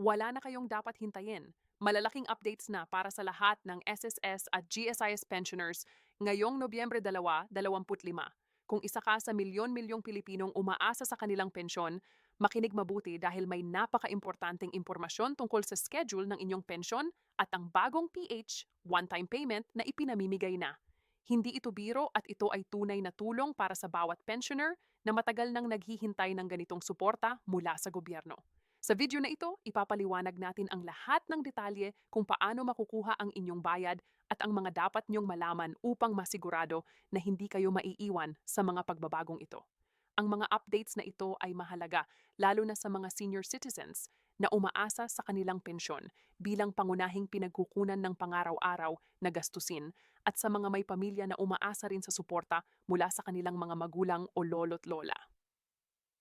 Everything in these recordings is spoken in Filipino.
wala na kayong dapat hintayin. Malalaking updates na para sa lahat ng SSS at GSIS pensioners ngayong Nobyembre 2, 25. Kung isa ka sa milyon-milyong Pilipinong umaasa sa kanilang pensyon, makinig mabuti dahil may napaka-importanteng impormasyon tungkol sa schedule ng inyong pensyon at ang bagong PH, one-time payment na ipinamimigay na. Hindi ito biro at ito ay tunay na tulong para sa bawat pensioner na matagal nang naghihintay ng ganitong suporta mula sa gobyerno. Sa video na ito, ipapaliwanag natin ang lahat ng detalye kung paano makukuha ang inyong bayad at ang mga dapat niyong malaman upang masigurado na hindi kayo maiiwan sa mga pagbabagong ito. Ang mga updates na ito ay mahalaga, lalo na sa mga senior citizens na umaasa sa kanilang pensyon bilang pangunahing pinagkukunan ng pangaraw-araw na gastusin at sa mga may pamilya na umaasa rin sa suporta mula sa kanilang mga magulang o lolo't lola.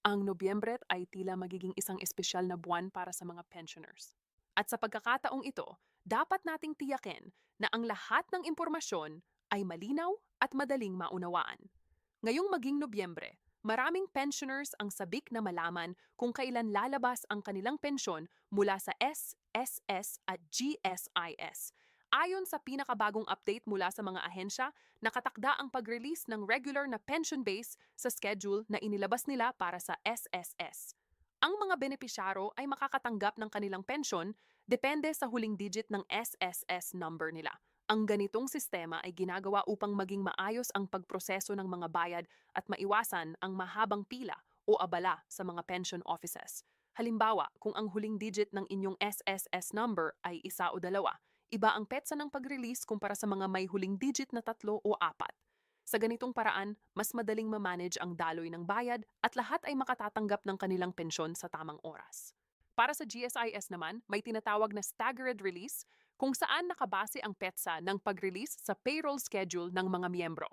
Ang Nobyembre ay tila magiging isang espesyal na buwan para sa mga pensioners. At sa pagkakataong ito, dapat nating tiyakin na ang lahat ng impormasyon ay malinaw at madaling maunawaan. Ngayong maging Nobyembre, maraming pensioners ang sabik na malaman kung kailan lalabas ang kanilang pensyon mula sa SSS at GSIS Ayon sa pinakabagong update mula sa mga ahensya, nakatakda ang pag-release ng regular na pension base sa schedule na inilabas nila para sa SSS. Ang mga benepisyaro ay makakatanggap ng kanilang pensyon depende sa huling digit ng SSS number nila. Ang ganitong sistema ay ginagawa upang maging maayos ang pagproseso ng mga bayad at maiwasan ang mahabang pila o abala sa mga pension offices. Halimbawa, kung ang huling digit ng inyong SSS number ay isa o dalawa, Iba ang petsa ng pag-release kumpara sa mga may huling digit na tatlo o apat. Sa ganitong paraan, mas madaling ma-manage ang daloy ng bayad at lahat ay makatatanggap ng kanilang pensyon sa tamang oras. Para sa GSIS naman, may tinatawag na staggered release kung saan nakabase ang petsa ng pag-release sa payroll schedule ng mga miyembro.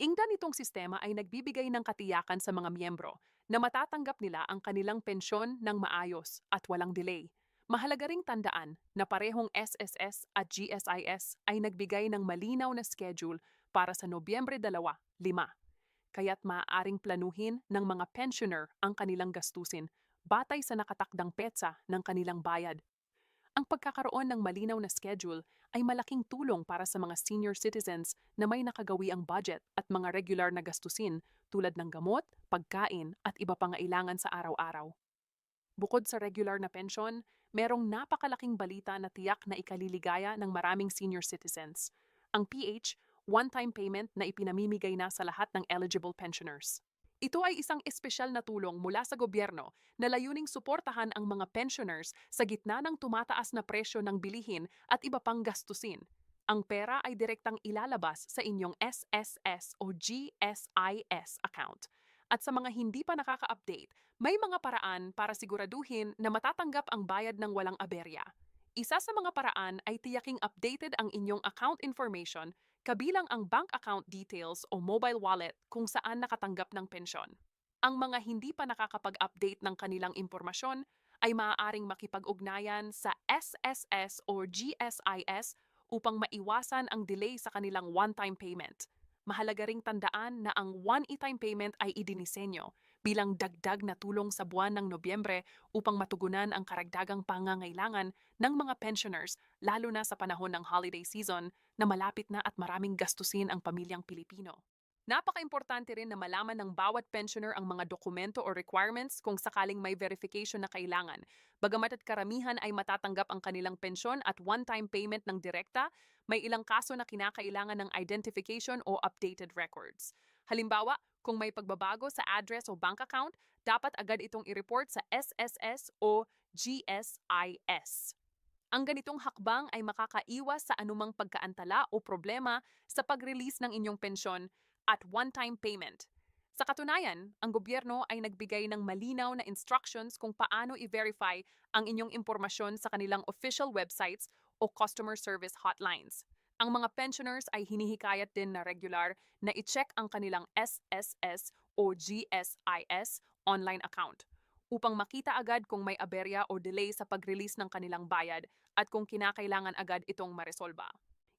Ingda nitong sistema ay nagbibigay ng katiyakan sa mga miyembro na matatanggap nila ang kanilang pensyon ng maayos at walang delay Mahalaga ring tandaan na parehong SSS at GSIS ay nagbigay ng malinaw na schedule para sa Nobyembre 2, 5. Kaya't maaaring planuhin ng mga pensioner ang kanilang gastusin batay sa nakatakdang petsa ng kanilang bayad. Ang pagkakaroon ng malinaw na schedule ay malaking tulong para sa mga senior citizens na may nakagawi ang budget at mga regular na gastusin tulad ng gamot, pagkain at iba pang kailangan sa araw-araw. Bukod sa regular na pensyon, merong napakalaking balita na tiyak na ikaliligaya ng maraming senior citizens. Ang PH, one-time payment na ipinamimigay na sa lahat ng eligible pensioners. Ito ay isang espesyal na tulong mula sa gobyerno na layuning suportahan ang mga pensioners sa gitna ng tumataas na presyo ng bilihin at iba pang gastusin. Ang pera ay direktang ilalabas sa inyong SSS o GSIS account at sa mga hindi pa nakaka-update, may mga paraan para siguraduhin na matatanggap ang bayad ng walang aberya. Isa sa mga paraan ay tiyaking updated ang inyong account information kabilang ang bank account details o mobile wallet kung saan nakatanggap ng pensyon. Ang mga hindi pa nakakapag-update ng kanilang impormasyon ay maaaring makipag-ugnayan sa SSS or GSIS upang maiwasan ang delay sa kanilang one-time payment mahalaga ring tandaan na ang one e-time payment ay idinisenyo bilang dagdag na tulong sa buwan ng Nobyembre upang matugunan ang karagdagang pangangailangan ng mga pensioners lalo na sa panahon ng holiday season na malapit na at maraming gastusin ang pamilyang Pilipino. Napaka-importante rin na malaman ng bawat pensioner ang mga dokumento o requirements kung sakaling may verification na kailangan. Bagamat at karamihan ay matatanggap ang kanilang pensyon at one-time payment ng direkta, may ilang kaso na kinakailangan ng identification o updated records. Halimbawa, kung may pagbabago sa address o bank account, dapat agad itong i-report sa SSS o GSIS. Ang ganitong hakbang ay makakaiwas sa anumang pagkaantala o problema sa pag-release ng inyong pensyon at one-time payment. Sa katunayan, ang gobyerno ay nagbigay ng malinaw na instructions kung paano i-verify ang inyong impormasyon sa kanilang official websites o customer service hotlines. Ang mga pensioners ay hinihikayat din na regular na i-check ang kanilang SSS o GSIS online account upang makita agad kung may aberya o delay sa pag-release ng kanilang bayad at kung kinakailangan agad itong maresolba.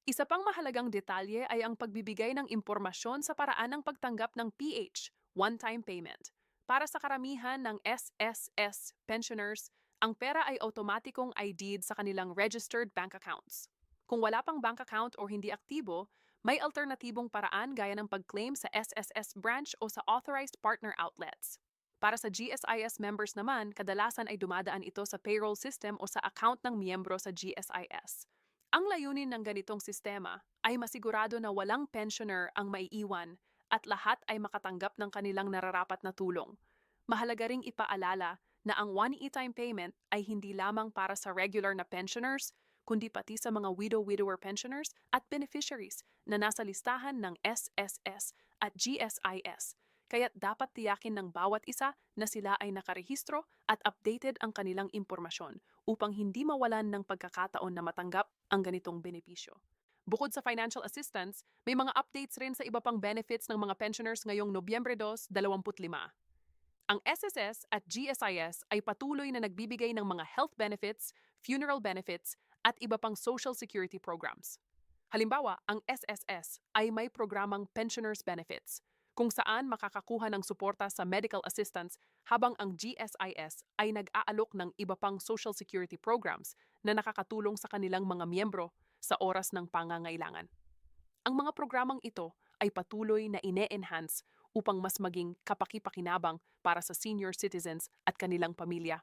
Isa pang mahalagang detalye ay ang pagbibigay ng impormasyon sa paraan ng pagtanggap ng PH, one-time payment. Para sa karamihan ng SSS pensioners, Ang pera ay automatikong ID'd sa kanilang registered bank accounts. Kung wala pang bank account o hindi aktibo, may alternatibong paraan gaya ng pag-claim sa SSS branch o sa authorized partner outlets. Para sa GSIS members naman, kadalasan ay dumadaan ito sa payroll system o sa account ng miyembro sa GSIS. Ang layunin ng ganitong sistema ay masigurado na walang pensioner ang maiiwan at lahat ay makatanggap ng kanilang nararapat na tulong. Mahalaga ring ipaalala na ang one e-time payment ay hindi lamang para sa regular na pensioners, kundi pati sa mga widow-widower pensioners at beneficiaries na nasa listahan ng SSS at GSIS. Kaya't dapat tiyakin ng bawat isa na sila ay nakarehistro at updated ang kanilang impormasyon upang hindi mawalan ng pagkakataon na matanggap ang ganitong benepisyo. Bukod sa financial assistance, may mga updates rin sa iba pang benefits ng mga pensioners ngayong Nobyembre 2, 25. Ang SSS at GSIS ay patuloy na nagbibigay ng mga health benefits, funeral benefits, at iba pang social security programs. Halimbawa, ang SSS ay may programang Pensioners Benefits, kung saan makakakuha ng suporta sa medical assistance habang ang GSIS ay nag-aalok ng iba pang social security programs na nakakatulong sa kanilang mga miyembro sa oras ng pangangailangan. Ang mga programang ito ay patuloy na ine-enhance upang mas maging kapaki-pakinabang para sa senior citizens at kanilang pamilya.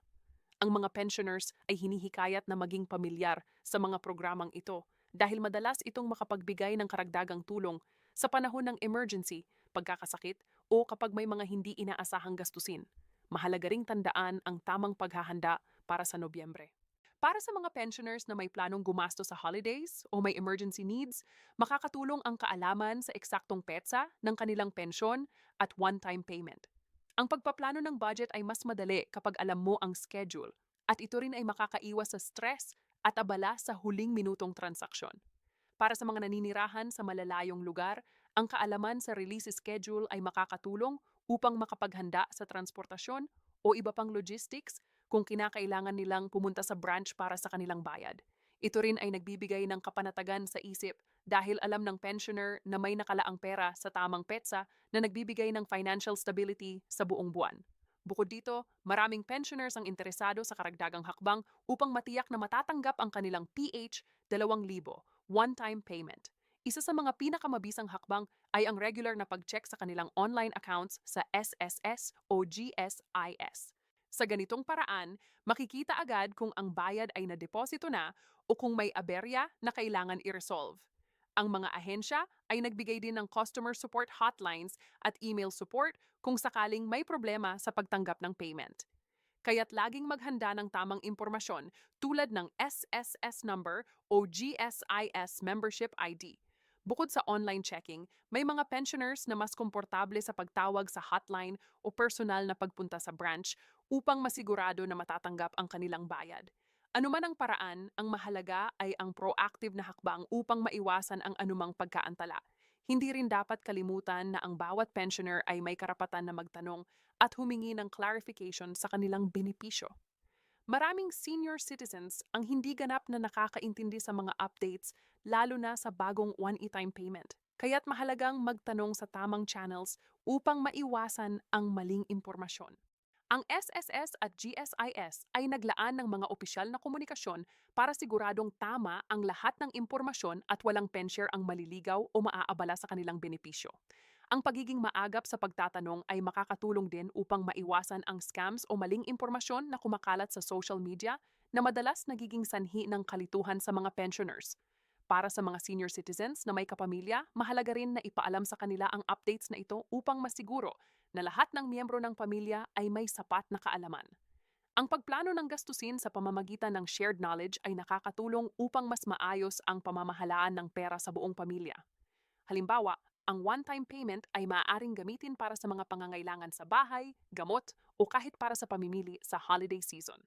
Ang mga pensioners ay hinihikayat na maging pamilyar sa mga programang ito dahil madalas itong makapagbigay ng karagdagang tulong sa panahon ng emergency pagkakasakit o kapag may mga hindi inaasahang gastusin. Mahalaga ring tandaan ang tamang paghahanda para sa Nobyembre. Para sa mga pensioners na may planong gumasto sa holidays o may emergency needs, makakatulong ang kaalaman sa eksaktong petsa ng kanilang pensyon at one-time payment. Ang pagpaplano ng budget ay mas madali kapag alam mo ang schedule at ito rin ay makakaiwas sa stress at abala sa huling minutong transaksyon. Para sa mga naninirahan sa malalayong lugar, ang kaalaman sa release schedule ay makakatulong upang makapaghanda sa transportasyon o iba pang logistics kung kinakailangan nilang pumunta sa branch para sa kanilang bayad. Ito rin ay nagbibigay ng kapanatagan sa isip dahil alam ng pensioner na may nakalaang pera sa tamang petsa na nagbibigay ng financial stability sa buong buwan. Bukod dito, maraming pensioners ang interesado sa karagdagang hakbang upang matiyak na matatanggap ang kanilang PH 2,000 one-time payment. Isa sa mga pinakamabisang hakbang ay ang regular na pag-check sa kanilang online accounts sa SSS o GSIS. Sa ganitong paraan, makikita agad kung ang bayad ay nadeposito na o kung may aberya na kailangan i-resolve. Ang mga ahensya ay nagbigay din ng customer support hotlines at email support kung sakaling may problema sa pagtanggap ng payment. Kaya't laging maghanda ng tamang impormasyon tulad ng SSS number o GSIS membership ID. Bukod sa online checking, may mga pensioners na mas komportable sa pagtawag sa hotline o personal na pagpunta sa branch upang masigurado na matatanggap ang kanilang bayad. Ano man ang paraan, ang mahalaga ay ang proactive na hakbang upang maiwasan ang anumang pagkaantala. Hindi rin dapat kalimutan na ang bawat pensioner ay may karapatan na magtanong at humingi ng clarification sa kanilang benepisyo. Maraming senior citizens ang hindi ganap na nakakaintindi sa mga updates lalo na sa bagong one e-time payment. Kaya't mahalagang magtanong sa tamang channels upang maiwasan ang maling impormasyon. Ang SSS at GSIS ay naglaan ng mga opisyal na komunikasyon para siguradong tama ang lahat ng impormasyon at walang pensier ang maliligaw o maaabala sa kanilang benepisyo. Ang pagiging maagap sa pagtatanong ay makakatulong din upang maiwasan ang scams o maling impormasyon na kumakalat sa social media na madalas nagiging sanhi ng kalituhan sa mga pensioners. Para sa mga senior citizens na may kapamilya, mahalaga rin na ipaalam sa kanila ang updates na ito upang masiguro na lahat ng miyembro ng pamilya ay may sapat na kaalaman. Ang pagplano ng gastusin sa pamamagitan ng shared knowledge ay nakakatulong upang mas maayos ang pamamahalaan ng pera sa buong pamilya. Halimbawa, ang one-time payment ay maaaring gamitin para sa mga pangangailangan sa bahay, gamot, o kahit para sa pamimili sa holiday season.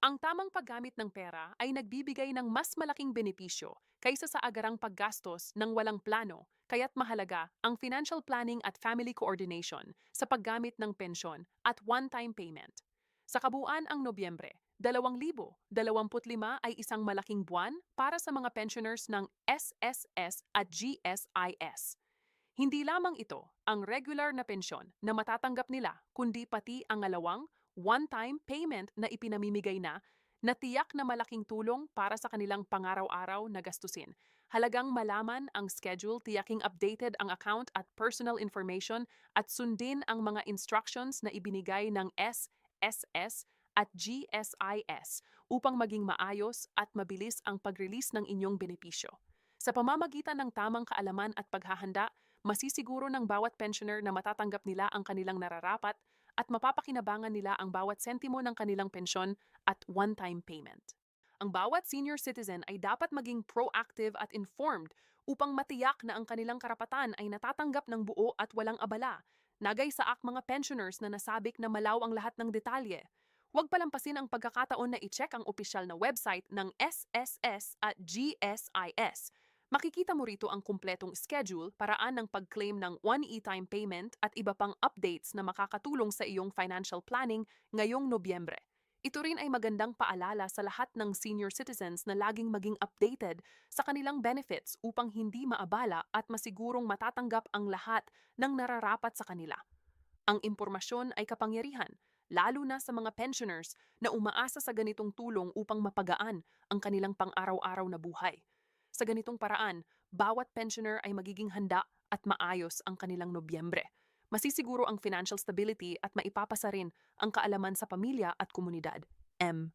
Ang tamang paggamit ng pera ay nagbibigay ng mas malaking benepisyo kaysa sa agarang paggastos ng walang plano, kaya't mahalaga ang financial planning at family coordination sa paggamit ng pensyon at one-time payment. Sa kabuuan ang Nobyembre, 2025 ay isang malaking buwan para sa mga pensioners ng SSS at GSIS. Hindi lamang ito ang regular na pensyon na matatanggap nila, kundi pati ang alawang one-time payment na ipinamimigay na na tiyak na malaking tulong para sa kanilang pangaraw-araw na gastusin. Halagang malaman ang schedule, tiyaking updated ang account at personal information at sundin ang mga instructions na ibinigay ng SSS at GSIS upang maging maayos at mabilis ang pag-release ng inyong benepisyo. Sa pamamagitan ng tamang kaalaman at paghahanda, masisiguro ng bawat pensioner na matatanggap nila ang kanilang nararapat at mapapakinabangan nila ang bawat sentimo ng kanilang pensyon at one-time payment. Ang bawat senior citizen ay dapat maging proactive at informed upang matiyak na ang kanilang karapatan ay natatanggap ng buo at walang abala. Nagay sa ak mga pensioners na nasabik na malaw ang lahat ng detalye. Huwag palampasin ang pagkakataon na i-check ang opisyal na website ng SSS at GSIS. Makikita mo rito ang kumpletong schedule, paraan ng pag-claim ng one e-time payment at iba pang updates na makakatulong sa iyong financial planning ngayong Nobyembre. Ito rin ay magandang paalala sa lahat ng senior citizens na laging maging updated sa kanilang benefits upang hindi maabala at masigurong matatanggap ang lahat ng nararapat sa kanila. Ang impormasyon ay kapangyarihan, lalo na sa mga pensioners na umaasa sa ganitong tulong upang mapagaan ang kanilang pang-araw-araw na buhay. Sa ganitong paraan, bawat pensioner ay magiging handa at maayos ang kanilang Nobyembre masisiguro ang financial stability at maipapasa rin ang kaalaman sa pamilya at komunidad. M.